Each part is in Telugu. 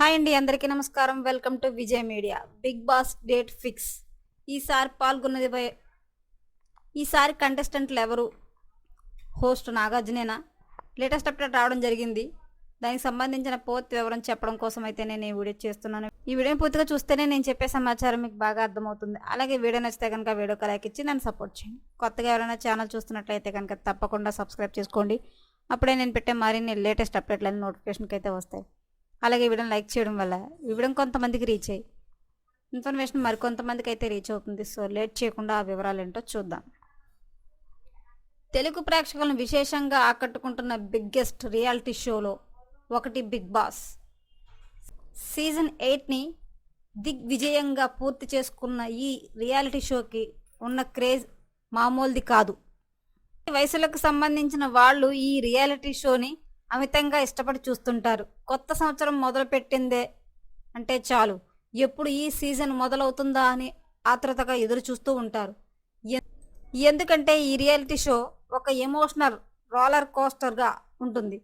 హాయ్ అండి అందరికీ నమస్కారం. Welcome to Vijay media. Bigg Boss date fix. ఈసారి పాల్గొన్నది ఈసారి కంటెస్టెంట్లు ఎవరు? హోస్ట్ నాగార్జునేనా? లేటెస్ట్ అప్డేట్ రావడం జరిగింది. దానికి సంబంధించిన పూర్తి వివరం చెప్పడం కోసం అయితే నేను ఈ వీడియో చేస్తున్నాను. ఈ వీడియో పూర్తిగా చూస్తేనే నేను చెప్పే సమాచారం మీకు బాగా అర్థమవుతుంది. అలాగే వీడియో నచ్చితే కనుక వీడియోకి లైక్ ఇచ్చి నన్ను సపోర్ట్ చేయండి. కొత్తగా ఎవరైనా ఛానల్ చూస్తున్నట్లయితే కనుక తప్పకుండా సబ్స్క్రైబ్ చేసుకోండి. అప్పుడే నేను పెట్టే మరిన్ని లేటెస్ట్ అప్డేట్లన్నీ నోటిఫికేషన్కి అయితే వస్తాయి. అలాగే ఈ వీడియోని లైక్ చేయడం వల్ల ఈ వీడియో కొంతమందికి రీచ్ అయ్యి. ఇన్ఫర్మేషన్ మరికొంతమందికి అయితే రీచ్ అవుతుంది. సో లేట్ చేయకుండా ఆ వివరాలు ఏంటో చూద్దాం. తెలుగు ప్రేక్షకులను విశేషంగా ఆకట్టుకుంటున్న బిగ్గెస్ట్ రియాలిటీ షోలో ఒకటి బిగ్ బాస్ సీజన్ ఎయిట్ని దిగ్విజయంగా పూర్తి చేసుకున్న ఈ రియాలిటీ షోకి ఉన్న క్రేజ్ మామూలుది కాదు. వయసులకు సంబంధించిన వాళ్ళు ఈ రియాలిటీ షోని అమితంగా ఇష్టపడి చూస్తుంటారు. కొత్త సంవత్సరం మొదలుపెట్టిందే అంటే చాలు. ఎప్పుడు ఈ సీజన్ మొదలవుతుందా అని ఆతృతగా ఎదురు చూస్తూ ఉంటారు. ఎందుకంటే ఈ రియాలిటీ షో ఒక ఎమోషనల్ రోలర్ కోస్టర్గా ఉంటుంది.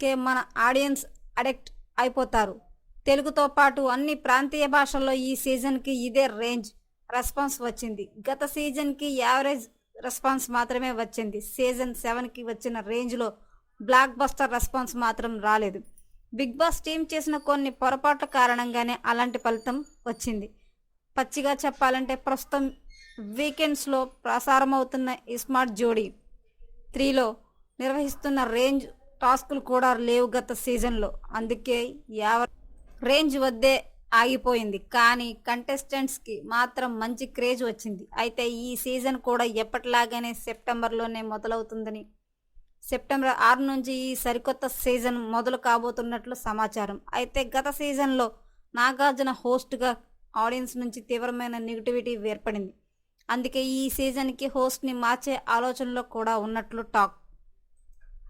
కే మన ఆడియన్స్ అడిక్ట్ అయిపోతారు. తెలుగుతో పాటు అన్ని ప్రాంతీయ భాషల్లో ఈ సీజన్కి ఇదే రేంజ్ రెస్పాన్స్ వచ్చింది. గత సీజన్కి యావరేజ్ రెస్పాన్స్ మాత్రమే వచ్చింది. సీజన్ సెవెన్కి వచ్చిన రేంజ్లో బ్లాక్ బస్టర్ రెస్పాన్స్ మాత్రం రాలేదు. బిగ్ బాస్ టీం చేసిన కొన్ని పొరపాట్ల కారణంగానే అలాంటి ఫలితం వచ్చింది. పచ్చిగా చెప్పాలంటే ప్రస్తుతం వీకెండ్స్లో ప్రసారం అవుతున్న స్మార్ట్ జోడీ త్రీలో నిర్వహిస్తున్న రేంజ్ టాస్కులు కూడా లేవు గత సీజన్లో. అందుకే యావ రేంజ్ వద్దే ఆగిపోయింది. కానీ కంటెస్టెంట్స్కి మాత్రం మంచి క్రేజ్ వచ్చింది. అయితే ఈ సీజన్ కూడా ఎప్పటిలాగానే సెప్టెంబర్లోనే మొదలవుతుందని సెప్టెంబర్ ఆరు నుంచి ఈ సరికొత్త సీజన్ మొదలు కాబోతున్నట్లు సమాచారం. అయితే గత సీజన్లో నాగార్జున హోస్ట్గా ఆడియన్స్ నుంచి తీవ్రమైన నెగిటివిటీ ఏర్పడింది. అందుకే ఈ సీజన్కి హోస్ట్ని మార్చే ఆలోచనలో కూడా ఉన్నట్లు టాక్.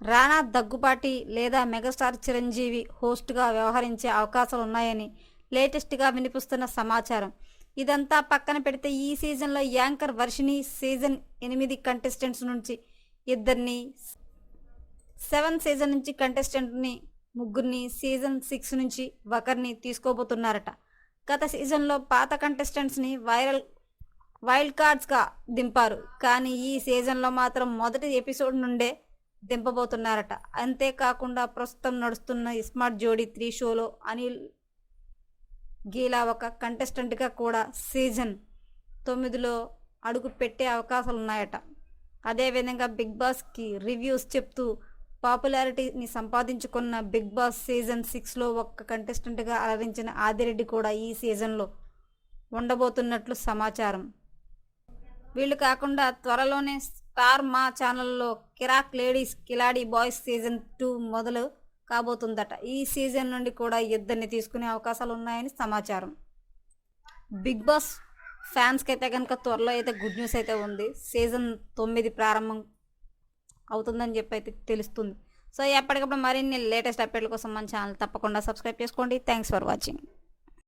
రానా దగ్గుబాటి లేదా మెగాస్టార్ చిరంజీవి హోస్ట్గా వ్యవహరించే అవకాశాలు ఉన్నాయని లేటెస్ట్గా వినిపిస్తున్న సమాచారం. ఇదంతా పక్కన పెడితే ఈ సీజన్లో యాంకర్ వర్షిని సీజన్ ఎనిమిది కంటెస్టెంట్స్ నుంచి ఇద్దరిని సెవెన్ సీజన్ నుంచి కంటెస్టెంట్ని ముగ్గురిని సీజన్ సిక్స్ నుంచి ఒకరిని తీసుకోబోతున్నారట. గత సీజన్లో పాత కంటెస్టెంట్స్ని వైరల్ వైల్డ్ కార్డ్స్గా దింపారు. కానీ ఈ సీజన్లో మాత్రం మొదటి ఎపిసోడ్ నుండే దింపబోతున్నారట. అంతేకాకుండా ప్రస్తుతం నడుస్తున్న స్మార్ట్ జోడీ త్రీ షోలో అనిల్ గీలా ఒక కంటెస్టెంట్గా కూడా సీజన్ తొమ్మిదిలో అడుగు పెట్టే అవకాశాలు ఉన్నాయట అదేవిధంగా బిగ్ బాస్కి రివ్యూస్ చెప్తూ పాపులారిటీని సంపాదించుకున్న బిగ్ బాస్ సీజన్ సిక్స్లో ఒక్క కంటెస్టెంట్గా అలరించిన ఆదిరెడ్డి కూడా ఈ సీజన్లో ఉండబోతున్నట్లు సమాచారం. వీళ్ళు కాకుండా త్వరలోనే స్టార్ మా ఛానల్లో Kiraak ladies Kiladi boys season two మొదలు కాబోతుందట. ఈ సీజన్ నుండి కూడా ఇద్దరిని తీసుకునే అవకాశాలు ఉన్నాయని సమాచారం. బిగ్ బాస్ ఫ్యాన్స్కి అయితే కనుక త్వరలో అయితే గుడ్ న్యూస్ అయితే ఉంది. సీజన్ తొమ్మిది ప్రారంభం అవుతుందని చెప్పి అయితే తెలుస్తుంది. సో ఎప్పటికప్పుడు మరిన్ని లేటెస్ట్ అప్డేట్ల కోసం మన ఛానల్ తప్పకుండా సబ్స్క్రైబ్ చేసుకోండి. Thanks for watching.